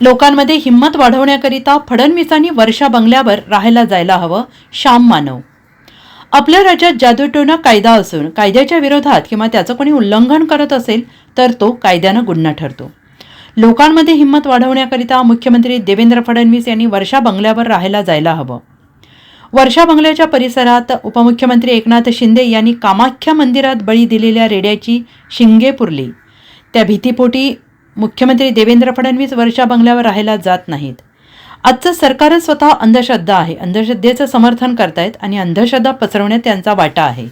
लोकांमध्ये हिंमत वाढवण्याकरिता फडणवीसांनी वर्षा बंगल्यावर राहायला जायला हवं श्याम मानव. आपल्या राज्यात जादूटोना कायदा असून कायद्याच्या विरोधात किंवा त्याचं कोणी उल्लंघन करत असेल तर तो कायद्यानं गुन्हा ठरतो. लोकांमध्ये हिंमत वाढवण्याकरिता मुख्यमंत्री देवेंद्र फडणवीस यांनी वर्षा बंगल्यावर राहायला जायला हवं. वर्षा बंगल्याच्या परिसरात उपमुख्यमंत्री एकनाथ शिंदे यांनी कामाख्या मंदिरात बळी दिलेल्या रेड्याची शिंगे पुरली. त्या भीतीपोटी मुख्यमंत्री देवेंद्र फडणवीस वर्षा बंगल्यावर राहायला जात नाहीत. आजचं सरकारच स्वतः अंधश्रद्धा आहे. अंधश्रद्धेचं समर्थन करतायत आणि अंधश्रद्धा पसरवण्यात त्यांचा वाटा आहे.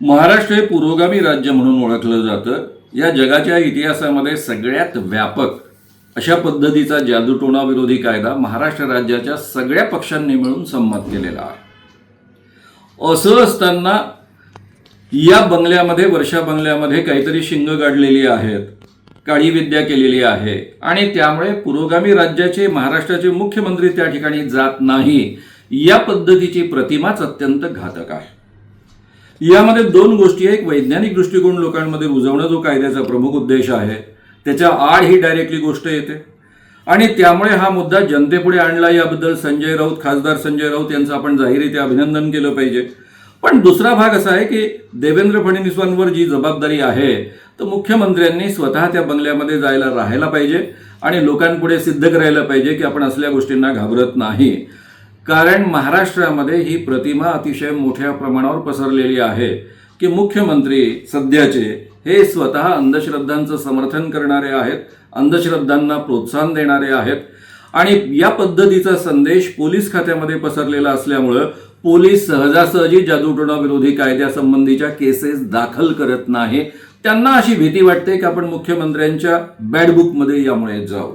महाराष्ट्र हे पुरोगामी राज्य म्हणून ओळखलं जातं. या जगाच्या इतिहासामध्ये सगळ्यात व्यापक अशा पद्धतीचा जादूटोणा विरोधी कायदा महाराष्ट्र राज्याच्या सगळ्या पक्षांनी मिळून संमत केलेला आहे. असं असताना या बंगल्यामध्ये वर्षा बंगल्यामध्ये काहीतरी शिंग गाडलेली आहेत. काळी विद्या केलेली आहे. आणि त्यामुळे पुरोगामी राज्याचे महाराष्ट्राचे मुख्यमंत्री त्या ठिकाणी जात नाही. या पद्धतीची प्रतिमाच अत्यंत घातक आहे. यामध्ये दोन गोष्टी एक वैज्ञानिक दृष्टिकोन लोकांमध्ये रुजवणं जो कायद्याचा प्रमुख उद्देश आहे त्याच्या आड ही डायरेक्टली गोष्ट येते. आणि त्यामुळे हा मुद्दा जनतेपुढे आणला याबद्दल संजय राऊत खासदार संजय राऊत यांचं आपण जाहीररित्या अभिनंदन केलं पाहिजे. पण दुसरा भाग असा आहे की देवेंद्र फडणवीसांवर जी जबाबदारी आहे तर मुख्यमंत्र्यांनी स्वतः त्या बंगल्यामध्ये जायला राहायला पाहिजे आणि लोकांपुढे सिद्ध करायला पाहिजे की आपण असल्या गोष्टींना घाबरत नाही. कारण महाराष्ट्रामध्ये ही प्रतिमा अतिशय मोठ्या प्रमाणावर पसरलेली आहे की मुख्यमंत्री सध्याचे हे स्वतः अंधश्रद्धांचं समर्थन करणारे आहेत अंधश्रद्धांना प्रोत्साहन देणारे आहेत. आणि या पद्धतीचा संदेश पोलीस खात्यामध्ये पसरलेला असल्यामुळं पोलीस सहजासहजी जादूटोणा विरोधी कायद्यासंबंधीच्या केसेस दाखल करत नाही. त्यांना अशी भीती वाटते की आपण मुख्यमंत्र्यांच्या बॅडबुकमध्ये यामुळे जाऊ.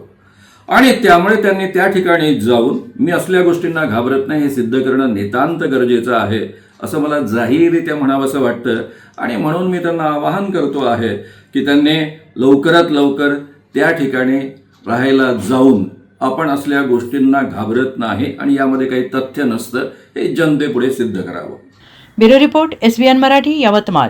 आणि त्यामुळे त्यांनी त्या ठिकाणी जाऊन मी असल्या गोष्टींना घाबरत नाही हे सिद्ध करणं नितांत गरजेचं आहे असं मला जाहीररित्या म्हणावंसं वाटतं. आणि म्हणून मी त्यांना आवाहन करतो आहे की त्यांनी लवकरात लवकर त्या ठिकाणी राहायला जाऊन आपण असल्या गोष्टींना घाबरत नाही आणि यामध्ये काही तथ्य नसतं हे जनतेपुढे सिद्ध करावं. Bureau report S Marathi Yavatmal.